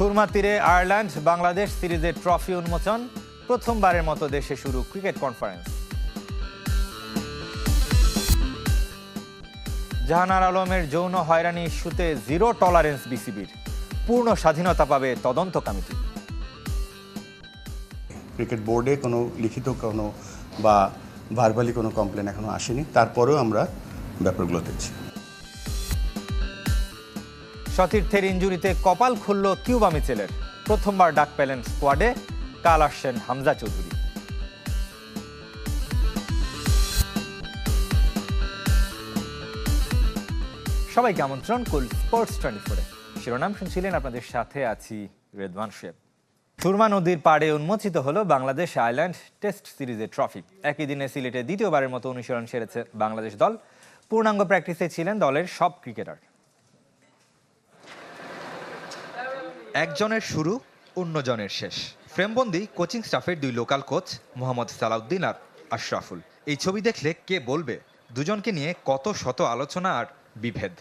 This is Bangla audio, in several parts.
সুরমা তীরে আয়ারল্যান্ড, বাংলাদেশ সিরিজের ট্রফি উন্মোচন, প্রথমবারের মতো দেশে শুরু ক্রিকেট কনফারেন্স। জাহানার আলমের যৌন হয়রানি ইস্যুতে জিরো টলারেন্স বিসিবির। পূর্ণ স্বাধীনতা পাবে তদন্ত কমিটি। ক্রিকেট বোর্ডে কোনো লিখিত কোনো বা ভার্বালি কোনো কমপ্লেন এখনও আসেনি। তারপরেও আমরা ব্যাপারগুলো দেখছি। সতীর্থের ইঞ্জুরিতে কপাল খুলল কিউবা মিচেলের। প্রথমবার ডাক পেলেন স্কোয়াডে কাল আসছেন হামজা চৌধুরী। সবাইকে আমন্ত্রণ কুল স্পোর্টস টোয়েন্টি ফোরে। শিরোনাম শুনছিলেন আপনাদের সাথে আছি রেদওয়ান শেব সুরমা নদীর পাড়ে উন্মোচিত হলো বাংলাদেশ আইল্যান্ড টেস্ট সিরিজের ট্রফি। একই দিনে সিলেটে দ্বিতীয়বারের মতো অনুশীলন সেরেছে বাংলাদেশ দল। পূর্ণাঙ্গ প্র্যাকটিসে ছিলেন দলের সব ক্রিকেটার। একজনের শুরু, অন্যজনের শেষ। ফ্রেমবন্দি কোচিং স্টাফের দুই লোকাল কোচ, মোহাম্মদ সালাউদ্দিন আর আশরাফুল। এই ছবি দেখলে কে বলবে? দুজনকে নিয়ে কত শত আলোচনা আর বিভেদ।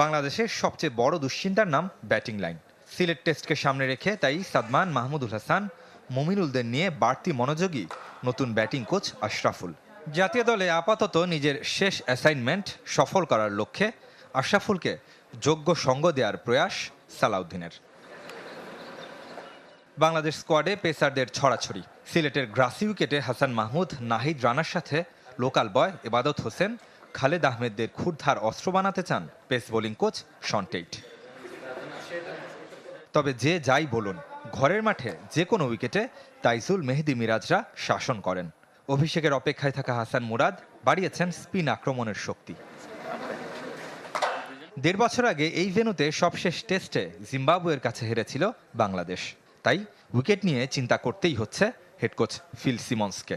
বাংলাদেশের সবচেয়ে বড় দুশ্চিন্তার নাম ব্যাটিং লাইন। সিলেট টেস্টকে সামনে রেখে তাই সাদমান, মাহমুদুল হাসান, মমিনুলদের নিয়ে বাড়তি মনোযোগী নতুন ব্যাটিং কোচ আশরাফুল। জাতীয় দলে আপাতত নিজের শেষ অ্যাসাইনমেন্ট সফল করার লক্ষ্যে আশরাফুলকে যোগ্য সঙ্গ দেওয়ার প্রয়াস সালাউদ্দিনের। বাংলাদেশ স্কোয়াডে পেসারদের ছড়াছড়ি। সিলেটের গ্রাসি উইকেটে হাসান মাহমুদ, নাহিদ রানার সাথে লোকাল বয় এবাদত হোসেন, খালেদ আহমেদদের ক্ষুরধার অস্ত্র বানাতে চান পেস বোলিং কোচ শন্টেইট তবে যে যাই বলুন, ঘরের মাঠে যে কোনো উইকেটে তাইজুল মেহেদি মিরাজরা শাসন করেন। অভিষেকের অপেক্ষায় থাকা হাসান মুরাদ বাড়িয়েছেন স্পিন আক্রমণের শক্তি। দেড় বছর আগে এই ভেন্যুতে সবশেষ টেস্টে জিম্বাবুয়ের কাছে হেরেছিল বাংলাদেশ। তাই উইকেট নিয়ে চিন্তা করতেই হচ্ছে হেড কোচ ফিল সিমন্সকে।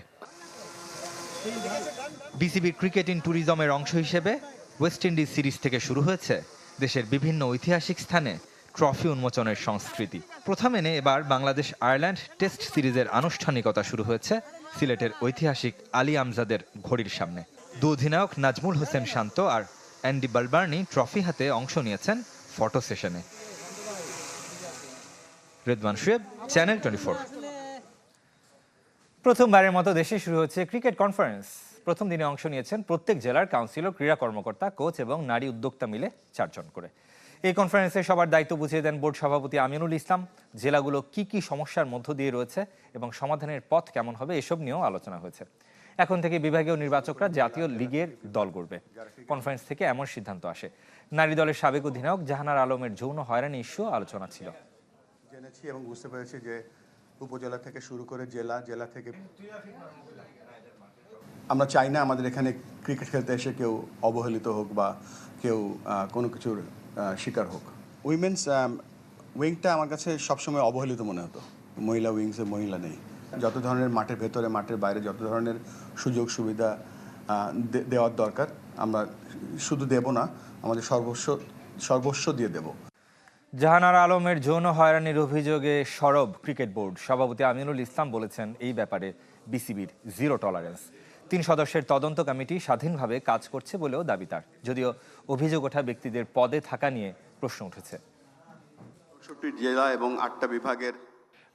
বিসিবির ক্রিকেট ইন ট্যুরিজমের অংশ হিসেবে ওয়েস্ট ইন্ডিজ সিরিজ থেকে শুরু হয়েছে দেশের বিভিন্ন ঐতিহাসিক স্থানে ট্রফি উন্মোচনের সংস্কৃতি। প্রথম এনে এবার বাংলাদেশ আয়ারল্যান্ড টেস্ট সিরিজের আনুষ্ঠানিকতা শুরু হয়েছে সিলেটের ঐতিহাসিক আলী আমজাদের ঘড়ির সামনে। দু অধিনায়ক নাজমুল হোসেন শান্ত আর অ্যান্ডি বালবার্নি ট্রফি হাতে অংশ নিয়েছেন ফটো সেশনে। Redwan Shuyeb, channel twenty four. প্রথমবারের মতো দেশে শুরু হচ্ছে ক্রিকেট কনফারেন্স। প্রথম দিনে অংশ নিয়েছেন প্রত্যেক জেলার কাউন্সিলর, ক্রীড়া কর্মকর্তা, কোচ এবং নারী উদ্যোক্তা মিলে চারজন করে। এই কনফারেন্সে সবার দায়িত্ব বুঝিয়ে দেন বোর্ড সভাপতি আমিনুল ইসলাম। জেলাগুলো কি কি সমস্যার মধ্য দিয়ে রয়েছে এবং সমাধানের পথ কেমন হবে এসব নিয়েও আলোচনা হয়েছে। এখন থেকে বিভাগীয় নির্বাচকরা জাতীয় লিগের দল গড়বে। কনফারেন্স থেকে এমন সিদ্ধান্ত আসে। নারী দলের সাবেক অধিনায়ক জাহানার আলমের যৌন হয়রানি ইস্যু আলোচনা ছিল। জেনেছি এবং বুঝতে পেরেছি যে উপজেলা থেকে শুরু করে জেলা জেলা থেকে আমরা চাই না আমাদের এখানে ক্রিকেট খেলতে এসে কেউ অবহেলিত হোক বা কেউ কোনো কিছুর শিকার হোক। উইমেন্স উইংটা আমার কাছে সবসময় অবহেলিত মনে হতো। মহিলা উইংসে মহিলা নেই। যত ধরনের মাঠের ভেতরে মাঠের বাইরে যত ধরনের সুযোগ সুবিধা দে- দেওয়ার দরকার আমরা শুধু দেব না আমাদের সর্বস্ব সর্বস্ব দিয়ে দেবো। জাহানার আলমের যৌন হয়রানির অভিযোগে সরব ক্রিকেট বোর্ড। সভাপতি আমিনুল ইসলাম বলেছেন এই ব্যাপারে বিসিবির জিরো টলারেন্স। তিন সদস্যের তদন্ত কমিটি স্বাধীনভাবে কাজ করছে বলেও দাবি তার। যদিও অভিযোগ ওঠা ব্যক্তিদের পদে থাকা নিয়ে প্রশ্ন উঠেছে। জেলা এবং আটটা বিভাগের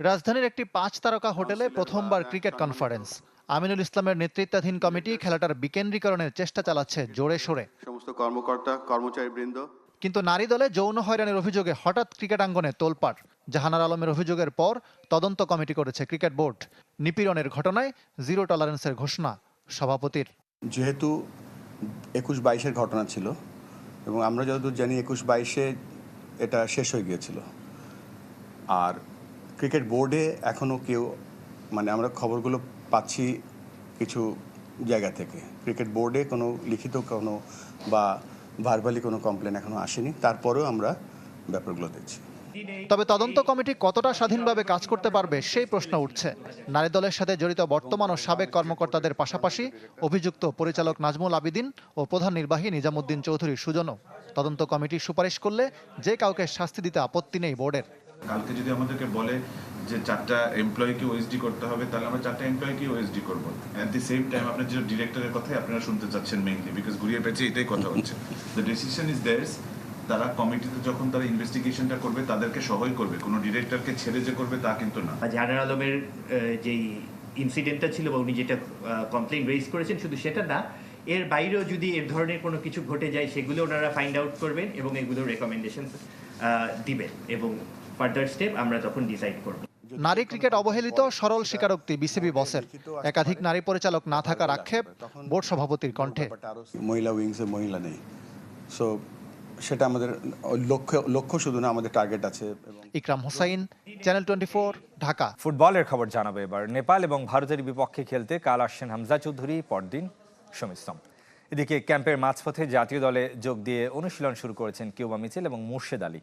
রাজধানীর একটি পাঁচ তারকা হোটেলে প্রথমবার ক্রিকেট কনফারেন্স। আমিনুল ইসলামের নেতৃত্বাধীন কমিটি খেলাটার বিকেন্দ্রীকরণের চেষ্টা চালাচ্ছে জোরে সোরে। সমস্ত কর্মকর্তা কর্মচারী বৃন্দ কিন্তু নারী দলে যৌন হয়রানির অভিযোগে হঠাৎ ক্রিকেট আঙ্গনে তোলপাড়। জাহানার আলমের অভিযোগের পর তদন্ত কমিটি করেছে ক্রিকেট বোর্ড। নিপীড়নের ঘটনায় জিরো টলারেন্সের ঘোষণা সভাপতির। যেহেতু একুশ বাইশের ঘটনা ছিল এবং আমরা যতদূর জানি একুশ বাইশে এটা শেষ হয়ে গিয়েছিল। আর ক্রিকেট বোর্ডে এখনও কেউ মানে আমরা খবরগুলো পাচ্ছি কিছু জায়গা থেকে। ক্রিকেট বোর্ডে কোনো লিখিত কোনো বা ভার্বালি কোনো কমপ্লেন এখনও আসেনি। তারপরেও আমরা ব্যাপারগুলো দেখছি। তবে তদন্ত কমিটি কতটা স্বাধীনভাবে কাজ করতে পারবে সেই প্রশ্ন উঠছে। নারী দলের সাথে জড়িত বর্তমান ও সাবেক কর্মকর্তাদের পাশাপাশি অভিযুক্ত পরিচালক নাজমুল আবিদিন ও প্রধান নির্বাহী নিজামুদ্দিন চৌধুরী সুজনও। তদন্ত কমিটি সুপারিশ করলে যে কাউকে শাস্তি দিতে আপত্তি নেই বোর্ডের। কালকে যদি আমাদেরকে বলে যে চারটা এমপ্লয়িকে ওএসডি করতে হবে, তাহলে আমরা চারটা এমপ্লয়িকে ওএসডি করব। অ্যাট দি সেম টাইম আপনার যে ডিরেক্টরের কথাই আপনারা শুনতে চাচ্ছেন মেইনলি বিকজ ঘুরিয়ে পেয়েছে এটাই কথা হচ্ছে। দ্য ডিসিশন ইজ দেয়ার্স তারা কমিটিতে যখন তারা ইনভেস্টিগেশনটা করবে, তাদেরকে সহই করবে। কোনো ডিরেক্টরকে ছেড়ে যে করবে, তা কিন্তু না। জাহানার আলমের যেই ইনসিডেন্টটা ছিল বা উনি যেটা কমপ্লেন রেজ করেছেন, শুধু সেটা না, এর বাইরেও যদি এর ধরনের কোনো কিছু ঘটে যায়, সেগুলো ওনারা ফাইন্ড আউট করবেন এবং এগুলো রেকমেন্ডেশন দিবেন এবং ফার্দার স্টেপ আমরা তখন ডিসাইড করব। নারী ক্রিকেট অবহেলিত সরল স্বীকারোক্তি বিসিবি বসের। একাধিক নারী পরিচালক না থাকার আক্ষেপ বোর্ড সভাপতির কণ্ঠে। মহিলা উইংসে মহিলা নেই। সো সেটা আমাদের লক্ষ্য লক্ষ্য শুধু না আমাদের টার্গেট আছে। Ikram Hossain channel twenty Dhaka. ফুটবলের খবর জানাব এবার নেপাল এবং ভারতের বিপক্ষে খেলতে কাল আসছেন হামজা চৌধুরী পরদিন সমিস্তম। এদিকে ক্যাম্পের মাঝপথে জাতীয় দলে যোগ দিয়ে অনুশীলন শুরু করেছেন কিউবা মিচেল এবং মুর্শেদ আলী।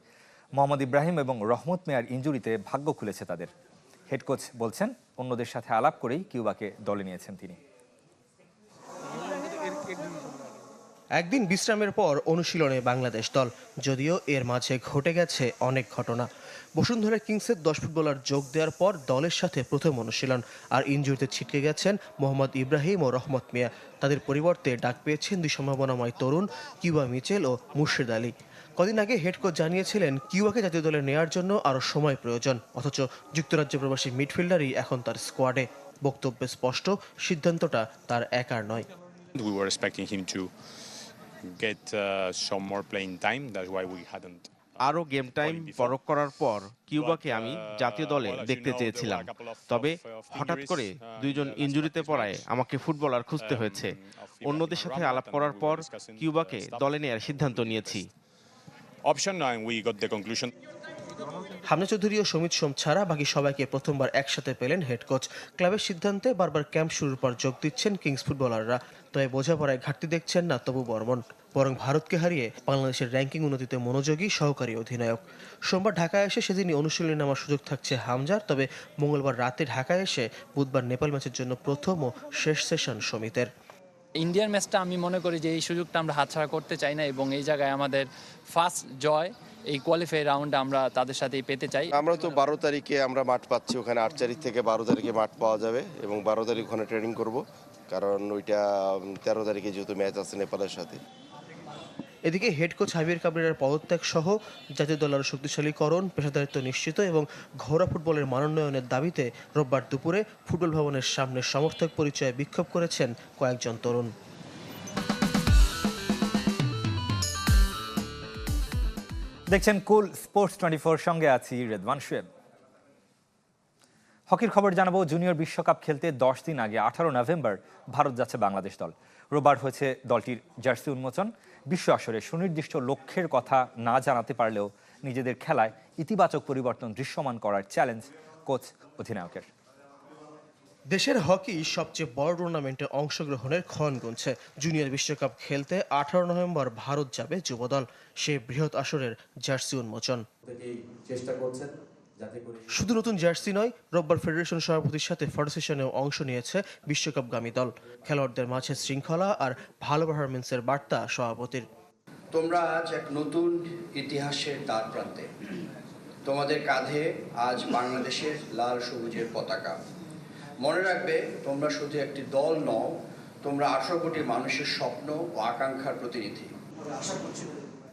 মোহাম্মদ ইব্রাহিম এবং রহমত মেয়ার ইঞ্জুরিতে ভাগ্য খুলেছে তাদের। হেড কোচ বলছেন, অন্যদের সাথে আলাপ করেই কিউবাকে দলে নিয়েছেন তিনি। একদিন বিশ্রামের পর অনুশীলনে বাংলাদেশ দল, যদিও এর মাঝে ঘটে গেছে অনেক ঘটনা। বসুন্ধরা কিংসের দশ ফুটবলার যোগ দেওয়ার পর দলের সাথে প্রথম অনুশীলন, আর ইনজুরিতে ছিটকে গেছেন মোহাম্মদ ইব্রাহিম ও রহমত মিয়া। তাদের পরিবর্তে ডাক পেয়েছেন দুই সম্ভাবনাময় তরুণ কিউবা মিচেল ও মুর্শিদ আলী। কদিন আগে হেড কোচ জানিয়েছিলেন কিউবাকে জাতীয় দলে নেয়ার জন্য আরও সময় প্রয়োজন। অথচ যুক্তরাজ্য প্রবাসী মিডফিল্ডারই এখন তার স্কোয়াডে। বক্তব্যে স্পষ্ট সিদ্ধান্তটা তার একার নয়। We were expecting him to get uh, some more playing time. That's why we hadn't. আরও গেম টাইম পরখ করার পর কিউবাকে আমি জাতীয় দলে দেখতে চেয়েছিলাম। তবে হঠাৎ করে দুইজন ইনজুরিতে পড়ায় আমাকে ফুটবলার খুঁজতে হয়েছে। অন্যদের সাথে আলাপ করার পর কিউবাকে দলে নেয়ার সিদ্ধান্ত নিয়েছি। Option and we got the conclusion. Hamza Chowdhury ও সমিত সোম ছাড়া বাকি সবাইকে প্রথমবার একসাথে পেলেন হেড কোচ ক্লাবের সিদ্ধান্তে বারবার ক্যাম্প শুরুর পর যোগ দিচ্ছেন কিংস ফুটবলাররা তবে বোঝাপড়ায় ঘাটতি দেখছেন না তবু বর্মন। বরং ভারতকে হারিয়ে বাংলাদেশের র্যাঙ্কিং উন্নতিতে মনোযোগী সহকারী অধিনায়ক। সোমবার ঢাকায় এসে সেদিনই অনুশীলনে নেওয়ার সুযোগ থাকছে হামজার, তবে মঙ্গলবার রাতে ঢাকায় এসে বুধবার নেপাল ম্যাচের জন্য প্রথম ও শেষ সেশন সমিতের। ইন্ডিয়ান ম্যাচটা আমি মনে করি যে এই সুযোগটা আমরা হাতছাড়া করতে চাই না এবং এই জায়গায় আমাদের ফার্স্ট জয়, এই কোয়ালিফাই রাউন্ড আমরা তাদের সাথেই পেতে চাই। আমরা তো বারো তারিখে আমরা মাঠ পাচ্ছি, ওখানে আট তারিখ থেকে বারো তারিখে মাঠ পাওয়া যাবে এবং বারো তারিখ ওখানে ট্রেনিং করব, কারণ ওইটা তেরো তারিখে যেহেতু ম্যাচ আছে নেপালের সাথে। এদিকে হেড কোচ হাবির কাবরেরার পদত্যাগ সহ জাতীয় দল আরও শক্তিশালীকরণ, পেশাদারিত্ব নিশ্চিত এবং ঘোড়া ফুটবলের মানোন্নয়নের দাবিতে রোববার দুপুরে ফুটবল ভবনের সামনে সমর্থক পরিচয়ে বিক্ষোভ করেছেন কয়েকজন তরুণ। দেখছেন কুল স্পোর্টস টোয়েন্টি ফোর, সঙ্গে আছি রেদওয়ান শুয়েব হকির খবর জানাব, জুনিয়র বিশ্বকাপ খেলতে দশ দিন আগে, আঠারো নভেম্বর, ভারত যাচ্ছে বাংলাদেশ দল। রোববার হয়েছে দলটির জার্সি উন্মোচন। বিশ্ব আসরে সুনির্দিষ্ট লক্ষ্যের কথা না জানাতে পারলেও নিজেদের খেলায় ইতিবাচক পরিবর্তন দৃশ্যমান করার চ্যালেঞ্জ কোচ অধিনায়কের। দেশের হকি সবচেয়ে বড় টুর্নামেন্টে অংশগ্রহণের ক্ষণ গুনছে। জুনিয়র বিশ্বকাপ খেলতে আঠারো নভেম্বর ভারত যাবে যুবদল সে বৃহৎ আসরের জার্সি উন্মোচন। শুধু নতুন জার্সি নয় রোববার ফেডারেশন সভাপতির সাথে ফটো সেশনেও অংশ নিয়েছে বিশ্বকাপগামী দল। খেলোয়াড়দের মাঝে শৃঙ্খলা আর ভালো পারফরমেন্সের বার্তা সভাপতির। তোমরা আজ এক নতুন ইতিহাসের দ্বার প্রান্তে। তোমাদের কাঁধে আজ বাংলাদেশের লাল সবুজের পতাকা। মনে রাখবে তোমরা শুধু একটি দল নও তোমরা আঠারো কোটি মানুষের স্বপ্ন ও আকাঙ্ক্ষার প্রতিনিধি।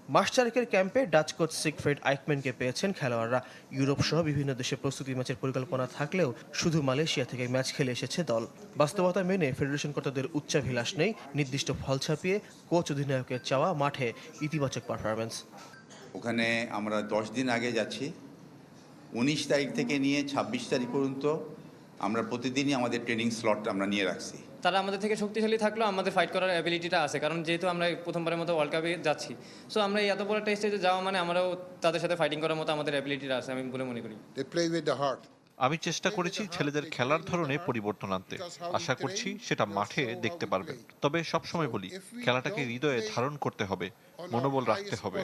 মাস চারেকের ক্যাম্পে ডাচ কোচ সিগফ্রেড আইকম্যানকে পেয়েছেন খেলোয়াড়রা। ইউরোপ সহ বিভিন্ন দেশে প্রস্তুতি ম্যাচের পরিকল্পনা থাকলেও শুধু মালয়েশিয়া থেকে ম্যাচ খেলে এসেছে দল। বাস্তবতা মেনে ফেডারেশন কর্তাদের উচ্চাভিলাষ নেই, নির্দিষ্ট ফল ছাপিয়ে কোচ অধিনায়কের চাওয়া মাঠে ইতিবাচক পারফরমেন্স ওখানে আমরা দশ দিন আগে যাচ্ছি। উনিশ তারিখ থেকে নিয়ে ছাব্বিশ তারিখ পর্যন্ত আমরা প্রতিদিনই আমাদের ট্রেনিং স্লট আমরা নিয়ে রাখছি। তারা আমাদের থেকে শক্তিশালী থাকলেও আমাদের ফাইট করার অ্যাবিলিটিটা আছে। কারণ যেহেতু আমরা প্রথমবারের মতো ওয়ার্ল্ড কাপে যাচ্ছি সো আমরা এই এত বড় একটা স্টেজে যাওয়া মানে আমরাও তাদের সাথে ফাইটিং করার মতো আমাদের অ্যাবিলিটিটা আছে আমি বলে মনে করি। আমি চেষ্টা করেছি ছেলেদের খেলার ধরনে পরিবর্তন আনতে। আশা করছি সেটা মাঠে দেখতে পারবেন। তবে সবসময় বলি খেলাটাকে হৃদয়ে ধারণ করতে হবে মনোবল রাখতে হবে।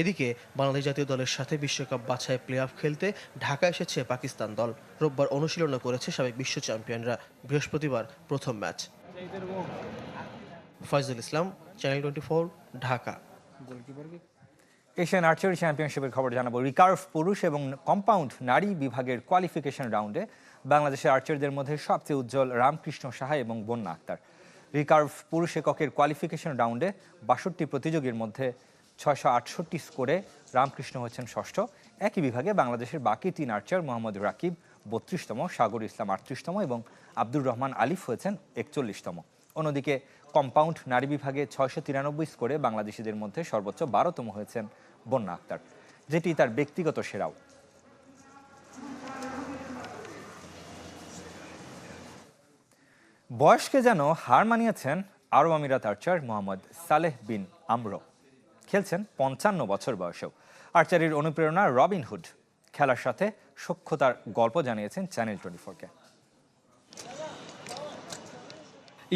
এদিকে বাংলাদেশ জাতীয় দলের সাথে বিশ্বকাপ বাছাই প্লে অফ খেলতে ঢাকা এসেছে পাকিস্তান দল। রোববার অনুশীলনও করেছে সাবেক বিশ্ব চ্যাম্পিয়নরা। বৃহস্পতিবার প্রথম match. Foyzul Islam channel twenty Dhaka. Asian archery চ্যাম্পিয়নশিপের খবর জানাব। রিকার্ভ পুরুষ এবং কম্পাউন্ড নারী বিভাগের কোয়ালিফিকেশন রাউন্ডে বাংলাদেশের আর্চারদের মধ্যে সবচেয়ে উজ্জ্বল রামকৃষ্ণ সাহা এবং বন্যা আক্তার। রিকার্ভ পুরুষ এককের কোয়ালিফিকেশন রাউন্ডে বাষট্টি প্রতিযোগীর মধ্যে ছয়শো আটষট্টি স্কোরে রামকৃষ্ণ হয়েছেন ষষ্ঠ। একই বিভাগে বাংলাদেশের বাকি তিন আর্চার মোহাম্মদ রাকিব বত্রিশতম, সাগর ইসলাম আটত্রিশতম এবং আব্দুর রহমান আলিফ হয়েছেন একচল্লিশতম। অন্যদিকে কম্পাউন্ড নারী বিভাগে ছয়শো তিরানব্বই স্কোরে বাংলাদেশিদের মধ্যে সর্বোচ্চ বারোতম হয়েছেন বন্যা আক্তার, যেটি তার ব্যক্তিগত সেরাও। বয়সকে যেন হার মানিয়েছেন আরব আমিরাত আর্চার মোহাম্মদ সালেহ বিন আমরো। খেলছেন পঞ্চান্ন বছর বয়সেও। আর্চারির অনুপ্রেরণা রবিন হুড। খেলার সাথে সক্ষতার গল্প জানিয়েছেন চ্যানেল টোয়েন্টি ফোরকে।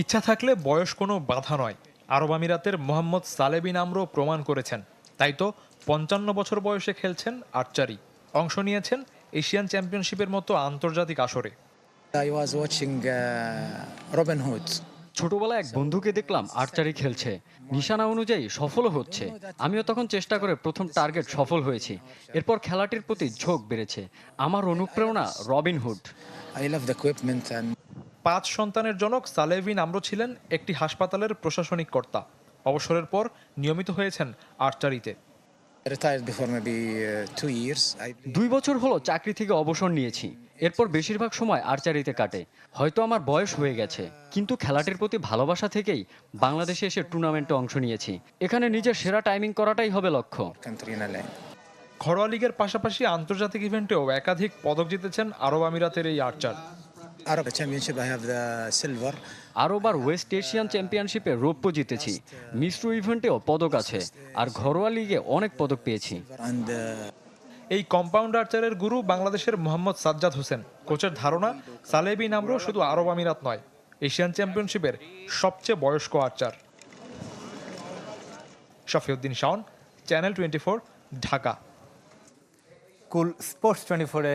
ইচ্ছা থাকলে বয়স কোনো বাধা নয়। আরব আমিরাতের মোহাম্মদ সালেবিন আমরো প্রমাণ করেছেন। তাই তো পঞ্চান্ন বছর বয়সে খেলছেন আর্চারি। অংশ নিয়েছেন এশিয়ান চ্যাম্পিয়নশিপের মতো আন্তর্জাতিক আসরে। I was watching uh, Robin Hood. ছোটবেলায় এক বন্ধুকে দেখলাম আর্চারি খেলছে। নিশানা অনুযায়ী সফল হচ্ছে। আমিও তখন চেষ্টা করে প্রথম টার্গেট সফল হয়েছি। এরপর খেলাটির প্রতি ঝোঁক বেড়েছে। আমার অনুপ্রেরণা Robin Hood. I love the equipment পাঁচ সন্তানের জনক সালেভিন আমরো ছিলেন একটি হাসপাতালের প্রশাসনিক কর্তা। অবসরের পর নিয়মিত হয়েছেন আর্চারিতে। Uh, দুই বছর হলো চাকরি থেকে অবসর নিয়েছি। এরপর বেশিরভাগ সময় আর্চারিতে কাটে। হয়তো আমার বয়স হয়ে গেছে কিন্তু খেলাটির প্রতি ভালোবাসা থেকেই বাংলাদেশে এসে টুর্নামেন্টে অংশ নিয়েছি। এখানে নিজের সেরা টাইমিং করাটাই হবে লক্ষ্য। ঘরোয়া লিগের পাশাপাশি আন্তর্জাতিক ইভেন্টেও একাধিক পদক জিতেছেন আরব আমিরাতের এই আর্চার। Silver. আরবার ওয়েস্ট এশিয়ান চ্যাম্পিয়নশিপে রৌপ্য জিতেছি। মিশ্র ইভেন্টেও পদক আছে আর ঘরোয়া লিগে অনেক পদক পেয়েছি। Uh, এই কম্পাউন্ড আর্চারের গুরু বাংলাদেশের মোহাম্মদ সাজ্জাদ হোসেন। কোচের ধারণা সালেবিন আমরো শুধু আরব আমিরাত নয়, এশিয়ান চ্যাম্পিয়নশিপের সবচেয়ে বয়স্ক archer Shafiuddin Shawon channel twenty Dhaka. Cool sports twenty ফোরে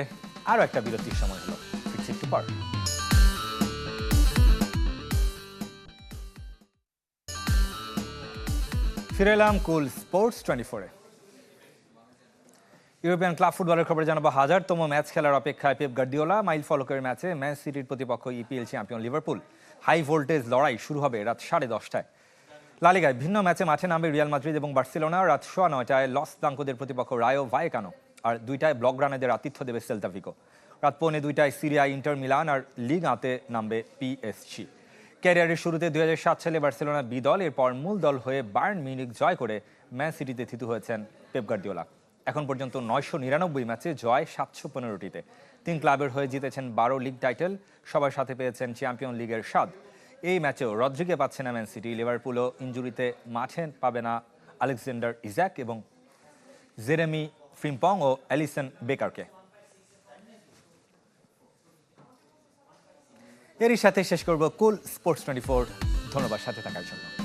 আরও একটা বিরতির সময় হলো। একটু পর। ফিরে এলাম কুল স্পোর্টস টোয়েন্টি ফোরে ইউরোপিয়ান ক্লাব ফুটবলের খবরে জানাব হাজারতম ম্যাচ খেলার অপেক্ষায় পেপ গার্দিওলা মাইল ফলকের ম্যাচে ম্যান সিটির প্রতিপক্ষ EPL champion Liverpool. High voltage লড়াই শুরু হবে রাত সাড়ে দশটায়। লালিগায় ভিন্ন ম্যাচে মাঠে নামবে রিয়াল মাদ্রিদ এবং বার্সেলোনা। রাত সোয়া নয়টায় লস দাঙ্কোদের প্রতিপক্ষ রায়ো ভায়েকানো। আর দুইটায় ব্লক রানেদের আতিথ্য দেবে সেলতাভিকো রাত পৌনে দুইটায় সিরিয়া, ইন্টার মিলান আর লিগ আতে নামবে পিএসজি ক্যারিয়ারের শুরুতে দু হাজার সাত সালে বার্সেলোনা বি দল, এরপর মূল দল হয়ে বার্ন মিউনিক জয় করে ম্যান সিটিতে থিতু হয়েছেন পেপ গার্দিওলা। এখন পর্যন্ত নয়শো নিরানব্বই ম্যাচে জয় সাতশো পনেরোটিতে। তিন ক্লাবের হয়ে জিতেছেন বারো লিগ টাইটেল, সবার সাথে পেয়েছেন চ্যাম্পিয়ন লিগের স্বাদ। এই ম্যাচেও রদ্রিগে পাচ্ছে না ম্যান সিটি, লিভারপুলও ইঞ্জুরিতে মাঠে পাবে না আলেকজান্ডার ইজ্যাক এবং জেরেমি ফ্রিম্পং ও অ্যালিসন বেকারকে। এরই সাথে শেষ করব কুল স্পোর্টস টোয়েন্টি ফোর। ধন্যবাদ সাথে থাকার জন্য।